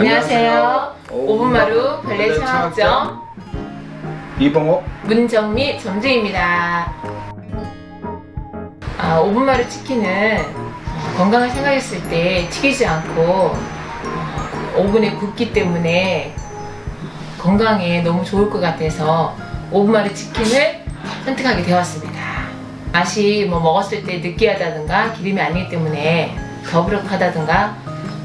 안녕하세요. 오분마루 별내 창업점 이봉옥 문정미 점주입니다. 아, 오분마루 치킨은 어, 건강을 생각했을 때 튀기지 않고 어, 오븐에 굽기 때문에 건강에 너무 좋을 것 같아서 오분마루 치킨을 선택하게 되었습니다. 맛이 뭐 먹었을 때 느끼하다든가 기름이 아니기 때문에 더부룩하다든가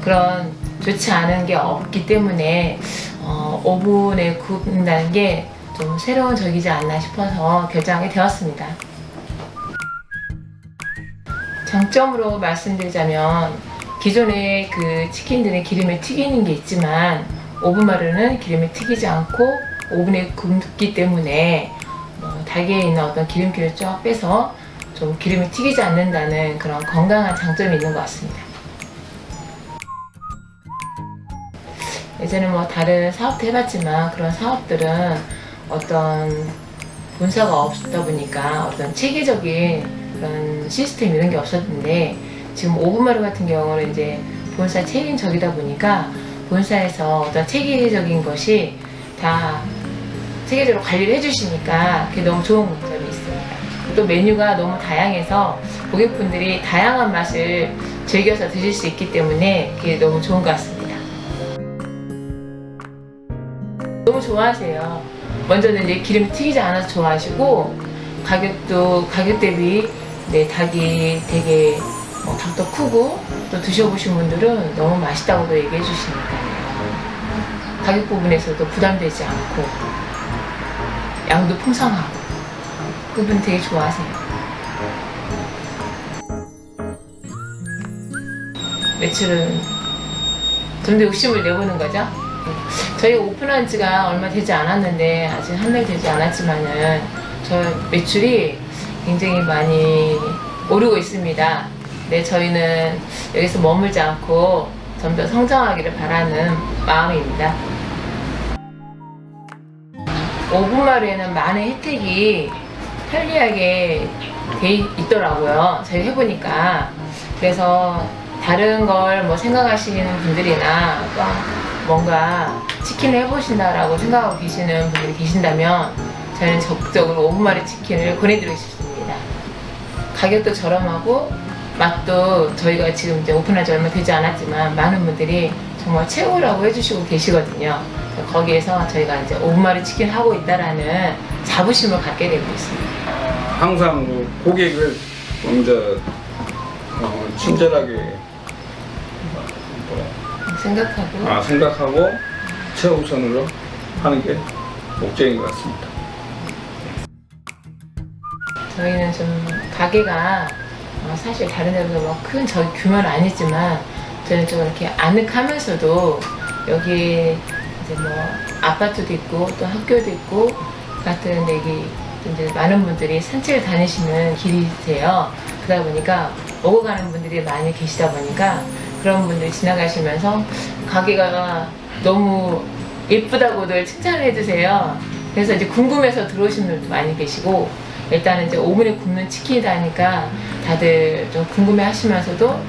그런 좋지 않은 게 없기 때문에 어, 오븐에 굽는다는 게 좀 새로운 적이지 않나 싶어서 결정하게 되었습니다. 장점으로 말씀드리자면 기존의 그 치킨들은 기름에 튀기는 게 있지만 오븐마루는 기름에 튀기지 않고 오븐에 굽기 때문에 어, 닭에 있는 어떤 기름기를 쫙 빼서 좀 기름이 튀기지 않는다는 그런 건강한 장점이 있는 것 같습니다. 예전에 뭐 다른 사업도 해봤지만 그런 사업들은 어떤 본사가 없다 보니까 어떤 체계적인 그런 시스템 이런 게 없었는데 지금 오브마루 같은 경우는 이제 본사 책임적이다 보니까 본사에서 어떤 체계적인 것이 다 체계적으로 관리를 해주시니까 그게 너무 좋은 점이 있습니다. 또 메뉴가 너무 다양해서 고객분들이 다양한 맛을 즐겨서 드실 수 있기 때문에 그게 너무 좋은 것 같습니다. 좋아하세요. 먼저는 이제 기름 튀기지 않아서 좋아하시고 가격도 가격 대비 네 닭이 되게 어, 닭도 크고 또 드셔보신 분들은 너무 맛있다고도 얘기해 주시니까요. 가격 부분에서도 부담되지 않고 양도 풍성하고 그분 되게 좋아하세요. 매출은 좀 더 욕심을 내보는 거죠. 저희가 오픈한 지가 얼마 되지 않았는데 아직 한 달 되지 않았지만은 저 매출이 굉장히 많이 오르고 있습니다. 네, 저희는 여기서 머물지 않고 좀더 성장하기를 바라는 마음입니다. 오분마루에는 많은 혜택이 편리하게 돼 있더라고요. 저희 해보니까. 그래서 다른 걸 뭐 생각하시는 분들이나 또 뭔가 치킨을 해보신다라고 생각하고 계시는 분들이 계신다면 저는 적극적으로 5분마리 치킨을 권해드리고 싶습니다. 가격도 저렴하고 맛도 저희가 지금 이제 오픈한 지 얼마 되지 않았지만 많은 분들이 정말 최고라고 해주시고 계시거든요. 거기에서 저희가 이제 5분마리 치킨 하고 있다라는 자부심을 갖게 되고 있습니다. 항상 그 고객을 먼저 어, 친절하게 생각하고 아, 생각하고 최우선으로 하는 게 목적인 것 같습니다. 저희는 좀 가게가 어, 사실 다른 데보다 뭐큰 저희 규모는 아니지만 저는 좀 이렇게 아늑하면서도 여기 이제 뭐 아파트도 있고 또 학교도 있고 같은 여기 이제 많은 분들이 산책을 다니시는 길이세요. 그러다 보니까 오고 가는 분들이 많이 계시다 보니까 그런 분들이 지나가시면서 가게가 너무 예쁘다고들 칭찬을 해주세요. 그래서 이제 궁금해서 들어오시는 분들도 많이 계시고 일단은 이제 오븐에 굽는 치킨이다 하니까 다들 좀 궁금해 하시면서도 어,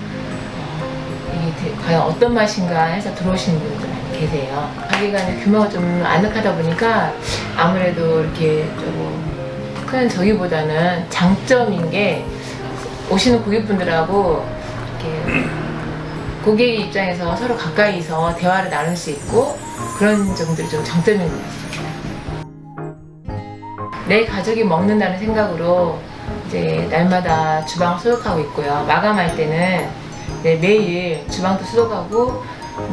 이게 대- 과연 어떤 맛인가 해서 들어오시는 분들 많이 계세요. 가게가 이제 규모가 좀 아늑하다 보니까 아무래도 이렇게 조금 큰 저기보다는 장점인 게 오시는 고객분들하고 이렇게 고객 입장에서 서로 가까이서 대화를 나눌 수 있고 그런 점들이 좀 장점인 것 같습니다. 내 가족이 먹는다는 생각으로 이제 날마다 주방을 소독하고 있고요. 마감할 때는 네, 매일 주방도 소독하고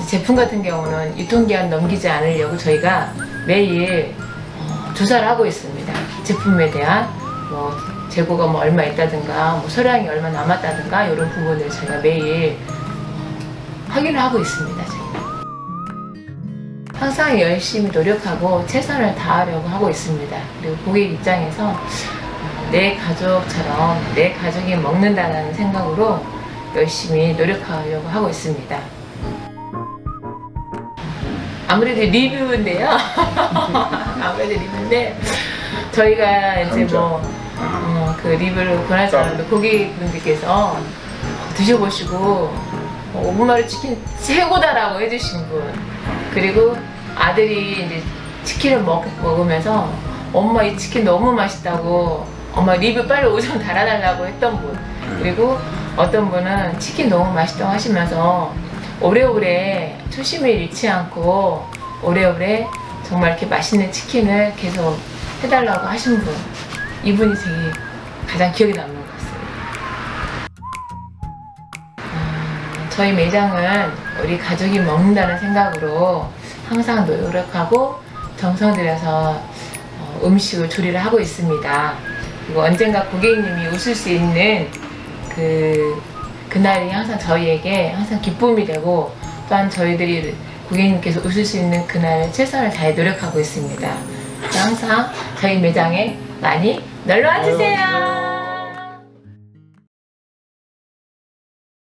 제품 같은 경우는 유통기한 넘기지 않으려고 저희가 매일 어, 조사를 하고 있습니다. 제품에 대한 뭐 재고가 뭐 얼마 있다든가 뭐 소량이 얼마 남았다든가 이런 부분을 저희가 매일 확인을 하고 있습니다. 저희가. 항상 열심히 노력하고 최선을 다하려고 하고 있습니다. 그리고 고객 입장에서 내 가족처럼 내 가족이 먹는다는 생각으로 열심히 노력하려고 하고 있습니다. 아무래도 리뷰인데요. 아무래도 리뷰인데 저희가 이제 뭐그 리뷰를 않아도 고객분들께서 드셔보시고 어, 5분마리 치킨 최고다라고 해주신 분. 그리고 아들이 이제 치킨을 먹, 먹으면서 엄마 이 치킨 너무 맛있다고 엄마 리뷰 빨리 오전 달아달라고 했던 분. 그리고 어떤 분은 치킨 너무 맛있다고 하시면서 오래오래 초심을 잃지 않고 오래오래 정말 이렇게 맛있는 치킨을 계속 해달라고 하신 분. 이분이 되게 가장 기억에 남는 저희 매장은 우리 가족이 먹는다는 생각으로 항상 노력하고 정성 들여서 어, 음식을 조리를 하고 있습니다. 그리고 언젠가 고객님이 웃을 수 있는 그 그날이 항상 저희에게 항상 기쁨이 되고 또한 저희들이 고객님께서 웃을 수 있는 그날 최선을 다해 노력하고 있습니다. 항상 저희 매장에 많이 놀러 와주세요.